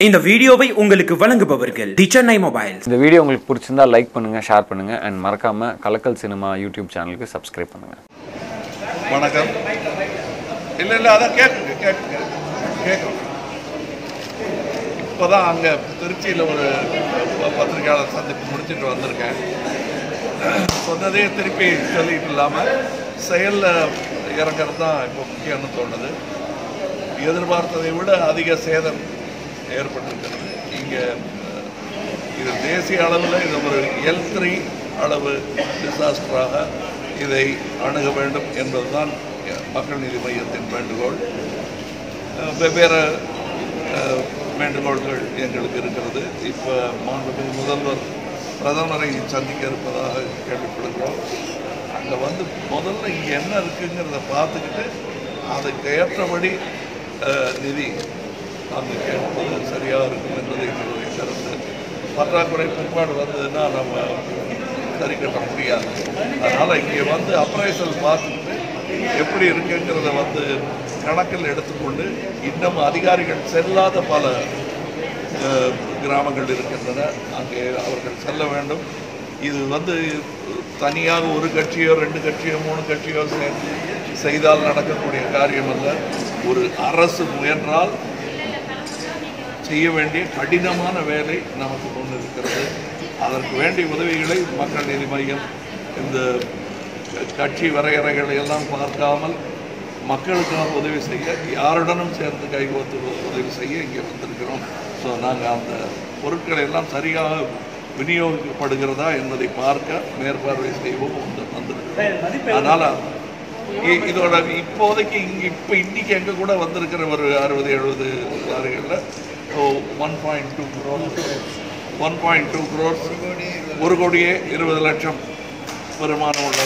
இந்த வீடியோவை உங்களுக்கு வழங்குபவர்கள் தி சென்னை மொபைல்ஸ். இந்த வீடியோ உங்களுக்கு பிடிச்சிருந்தா லைக் பண்ணுங்க ஷேர் பண்ணுங்க அண்ட் மறக்காம கலக்கல் சினிமா யூடியூப் சேனலுக்கு சப்ஸ்கிரைப் பண்ணுங்க. வணக்கம். இல்லை இல்லை அதான் கேட்குங்க கேட்குங்க கேட்குறோம் இப்போ தான் அங்கே திருச்சியில் ஒரு பத்திரிகையாளர் சந்திப்பு முடிச்சுட்டு வந்திருக்கேன். சொன்னதே திருப்பி சொல்லிட்டு இல்லாமல் செயலில் இறங்குறது தான் இப்போ முக்கியம்னு தோணுது. எதிர்பார்த்ததை விட அதிக சேதம் ஏற்பட்டிருக்கிறது. இங்கே இது தேசிய அளவில் இது ஒரு எல் த்ரீ அளவு டிசாஸ்டராக இதை அணுக வேண்டும் என்பதுதான் மக்கள் நீதி மையத்தின் வேண்டுகோள். வெவ்வேறு வேண்டுகோள்கள் எங்களுக்கு இருக்கிறது. இப்போ மாண்புமிகு முதல்வர் பிரதமரை சந்திக்க இருப்பதாக கேள்விப்படுகிறோம். அங்கே வந்து முதல்ல இங்கே என்ன இருக்குங்கிறத பார்த்துக்கிட்டு அதுக்கு ஏற்றபடி நிதி அந்த கேட்பது சரியாக இருக்கும் என்பது எங்களுடைய கருத்து பற்றாக்குறை பிற்பாடு வந்ததுன்னா நம்ம சரி கட்ட முடியாது. அதனால் இங்கே வந்து அப்ரைசல் பார்த்துட்டு எப்படி இருக்குங்கிறத வந்து கணக்கில் எடுத்துக்கொண்டு இன்னும் அதிகாரிகள் செல்லாத பல கிராமங்கள் இருக்கின்றன. அங்கே அவர்கள் செல்ல வேண்டும். இது வந்து தனியாக ஒரு கட்சியோ ரெண்டு கட்சியோ மூணு கட்சியோ சேர்ந்து செய்தால் நடக்கக்கூடிய காரியம் அல்ல. ஒரு அரசு முயன்றால் செய்ய வேண்டிய கடினமான வேலை நமக்கு முன் இருக்கிறது அதற்கு வேண்டிய உதவிகளை மக்கள் நீதி மையம் இந்த கட்சி வரையறைகளை எல்லாம் பார்க்காமல் மக்களுக்காக உதவி செய்ய யாருடனும் சேர்ந்து கைகோத்து உதவி செய்ய இங்கே வந்திருக்கிறோம். ஸோ நாங்கள் அந்த பொருட்களை எல்லாம் சரியாக விநியோகிக்கப்படுகிறதா என்பதை பார்க்க மேற்பார்வை செய்வோம் வந்து வந்திருக்கிறோம். அதனால் இதோட இப்போதைக்கு இங்கே இப்போ இன்றைக்கி எங்கே கூட வந்திருக்கிற ஒரு அறுபது எழுபது லாரிகளில் one point two crores one point two crores ஒரு கோடியே இருபது லட்சம் வருமானம் உள்ள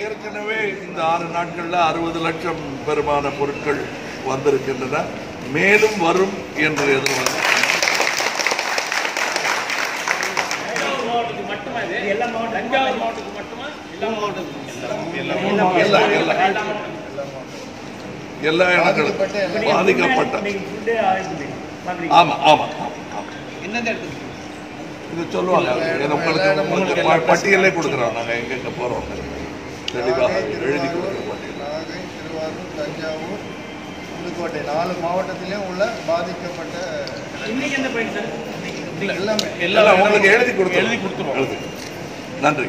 ஏற்கனவே இந்த ஆறு நாட்களில் அறுபது லட்சம் பெருமான பொருட்கள் வந்திருக்கின்றன. மேலும் வரும் என்று எதிர்பார்க்கிறேன் எல்லா எல்லா எல்லா இடங்களும் பாதிக்கப்பட்ட ஆமா ஆமா இது சொல்லுவாங்க. இது உங்களுக்கு பட்டியலே கொடுக்குறோம். நாங்கள் எங்கெங்க போகிறோம் தெளிவாக எழுதி கொடுக்குற பட்டியல். நாகை திருவாரூர் தஞ்சாவூர் புதுக்கோட்டை. நாலு மாவட்டத்திலையும் உள்ள பாதிக்கப்பட்ட எல்லாமே. எல்லாம் உங்களுக்கு எழுதி கொடுத்து எழுதி கொடுத்துருவோம். நன்றி.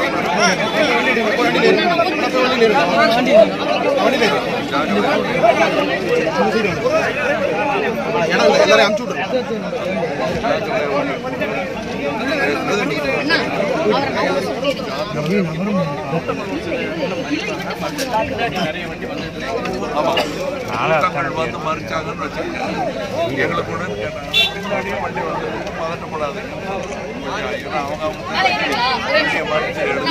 போறேன் ஆமா வந்து மறிச்சாங்கன்னு வச்சுக்கோங்க எங்களுக்கு கூட பின்னாடியே வண்டி வந்து பதட்டப்படாது அவங்க அவங்க மறிச்சு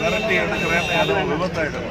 விரட்டி எடுக்கிறேன் விபத்தாயிடும்